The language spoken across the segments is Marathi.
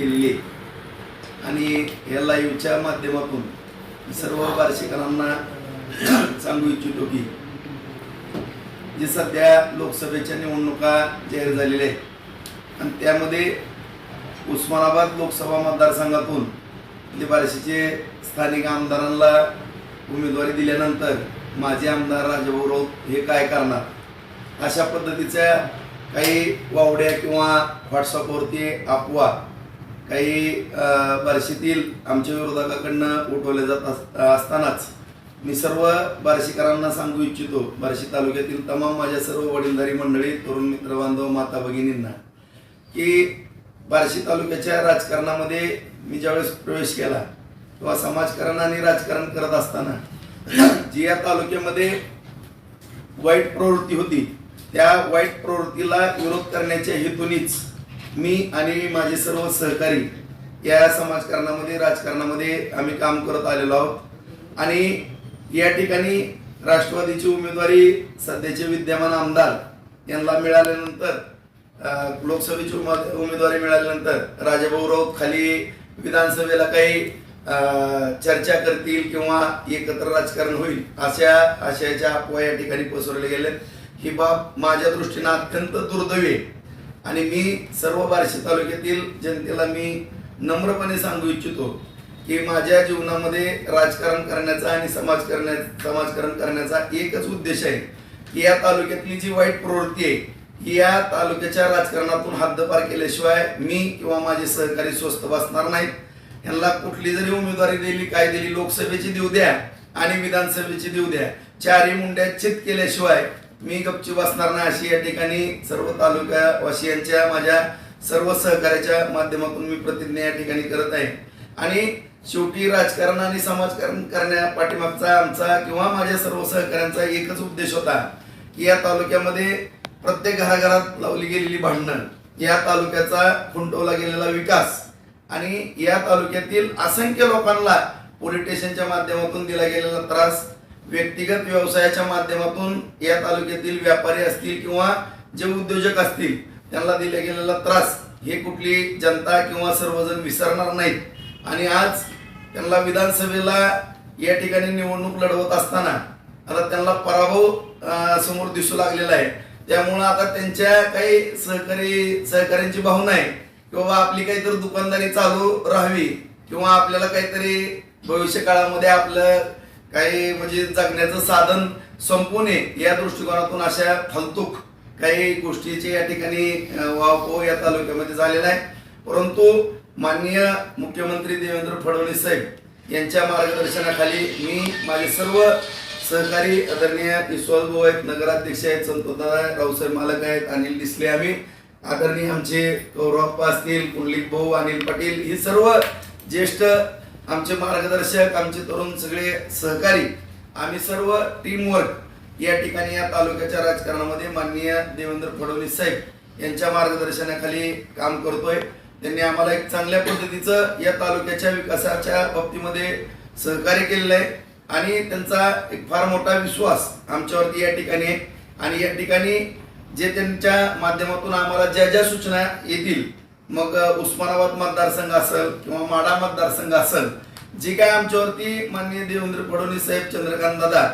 केलेली आहे. आणि या लाईव्हच्या माध्यमातून सर्व बार्शीकरांना सांगू इच्छितो की जे सध्या लोकसभेच्या निवडणुका जाहीर झालेल्या आहेत आणि त्यामध्ये उस्मानाबाद लोकसभा मतदारसंघातून जे बार्शीचे स्थानिक आमदारांना उमेदवारी दिल्यानंतर माजी आमदार राजाभाऊ राऊत हे काय करणार? अशा पद्धतीच्या काही वावड्या किंवा व्हॉट्सअपवरती अफवा काही बार्शीतील आमच्या विरोधकाकडनं उठवले जात अस- असतानाच मी सर्व बार्शीकरांना सांगू इच्छितो बार्शी तालुक्यातील तमाम माझ्या सर्व वडीलधारी मंडळी तरुण मित्र बांधव माता भगिनींना की बार्शी तालुक्याच्या राजकारणामध्ये मी ज्यावेळेस प्रवेश केला किंवा समाजकारण आणि राजकारण करत असताना जी या तालुक्यामध्ये वाईट प्रवृत्ती होती त्या वाईट प्रवृत्तीला विरोध करण्याच्या हेतूनीच मी आणि माझे सर्व सहकारी या समाजकारणामध्ये राजकारणामध्ये आम्ही काम करत आलेलो आहोत. आणि या ठिकाणी राष्ट्रवादीची उमेदवारी सध्याचे विद्यमान आमदार यांना मिळाल्यानंतर लोकसभेची उमेदवारी मिळाल्यानंतर राजाभाऊ राऊत खाली विधानसभेला काही चर्चा करतील किंवा एकत्र राजकारण होईल अशा आशयाच्या अफवा या ठिकाणी पसरवल्या गेले ही बाब माझ्या दृष्टीनं अत्यंत दुर्दैवी आहे. आणि मी सर्व बार्शी तालुक्यातील जनतेला मी नम्रपणे सांगू इच्छितो की माझ्या जीवनामध्ये राजकारण करण्याचा आणि समाज करण्या समाजकारण करण्याचा एकच उद्देश आहे की या तालुक्यातली जी वाईट प्रवृत्ती आहे ही या तालुक्याच्या राजकारणातून हद्दपार केल्याशिवाय मी किंवा माझे सहकारी स्वस्थ बसणार नाहीत. यांना कुठली जरी उमेदवारी दिली काय दिली लोकसभेची देऊ द्या आणि विधानसभेची देऊ द्या. चारही मुंड्या चित केल्याशिवाय मी गपची बसणार नाही अशी या ठिकाणी सर्व तालुक्यावासियांच्या माझ्या सर्व सहकार्याच्या माध्यमातून मी प्रतिज्ञा या ठिकाणी करत आहे. आणि शेवटी राजकारण आणि समाजकारण करण्या पाठीमागचा आमचा किंवा माझ्या सर्व सहकाऱ्यांचा एकच उद्देश होता की या तालुक्यामध्ये प्रत्येक घराघरात लावली गेलेली भांडणं या तालुक्याचा खुंटवला गेलेला विकास आणि या तालुक्यातील असंख्य लोकांना पोलीस स्टेशनच्या माध्यमातून दिला गेलेला त्रास व्यक्तिगत व्यवसायाच्या माध्यमातून या तालुक्यातील व्यापारी असतील किंवा जे उद्योजक असतील त्यांना दिला गेलेला त्रास हे कुठली जनता किंवा सर्वजण विसरणार नाहीत. आणि आज त्यांना विधानसभेला या ठिकाणी निवडणूक लढवत असताना आता त्यांना पराभव समोर दिसू लागलेला आहे. त्यामुळं आता त्यांच्या काही सहकारी सहकाऱ्यांची भावना आहे की बाबा आपली काहीतरी दुकानदारी चालू राहावी किंवा आपल्याला काहीतरी भविष्य काळामध्ये आपलं काही म्हणजे जगण्याचं साधन संपू नये या दृष्टिकोनातून अशा फालतूक काही गोष्टीचे या ठिकाणी वावपो या तालुक्यामध्ये झालेला आहे. परंतु माननीय मुख्यमंत्री देवेंद्र फडणवीस साहेब यांच्या मार्गदर्शनाखाली मी माझे सर्व सहकारी आदरणीय विश्वास भाऊ आहेत नगराध्यक्ष आहेत संतोषदादा रावसाहेब मालक आहेत अनिल डिसले आम्ही. आदरणीय आमचे गौरवप्पा असतील पुंडलिक भाऊ अनिल पाटील ही सर्व ज्येष्ठ आमचे मार्गदर्शक आमचे तरुण सगळे सहकारी आम्ही सर्व टीमवर्क या ठिकाणी या तालुक्याच्या राजकारणामध्ये माननीय देवेंद्र फडणवीस साहेब यांच्या मार्गदर्शनाखाली काम करतोय. त्यांनी आम्हाला एक चांगल्या पद्धतीचं या तालुक्याच्या विकासाच्या बाबतीमध्ये सहकार्य केलेलं आहे आणि त्यांचा एक फार मोठा विश्वास आमच्यावरती या ठिकाणी आहे. आणि या ठिकाणी जे त्यांच्या माध्यमातून आम्हाला ज्या ज्या सूचना येतील मग उस्मानाबाद मतदारसंघ असेल किंवा माडा मतदारसंघ असेल जी काय आमच्यावरती माननीय देवेंद्र फडणवीस साहेब चंद्रकांत दादा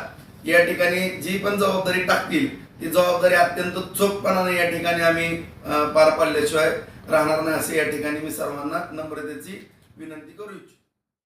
या ठिकाणी जी पण जबाबदारी टाकतील ती जबाबदारी अत्यंत चोखपणाने या ठिकाणी आम्ही पार पाडल्याशिवाय राहणार नाही असे या ठिकाणी मी सर्वांना नम्रतेची विनंती करू इच्छितो.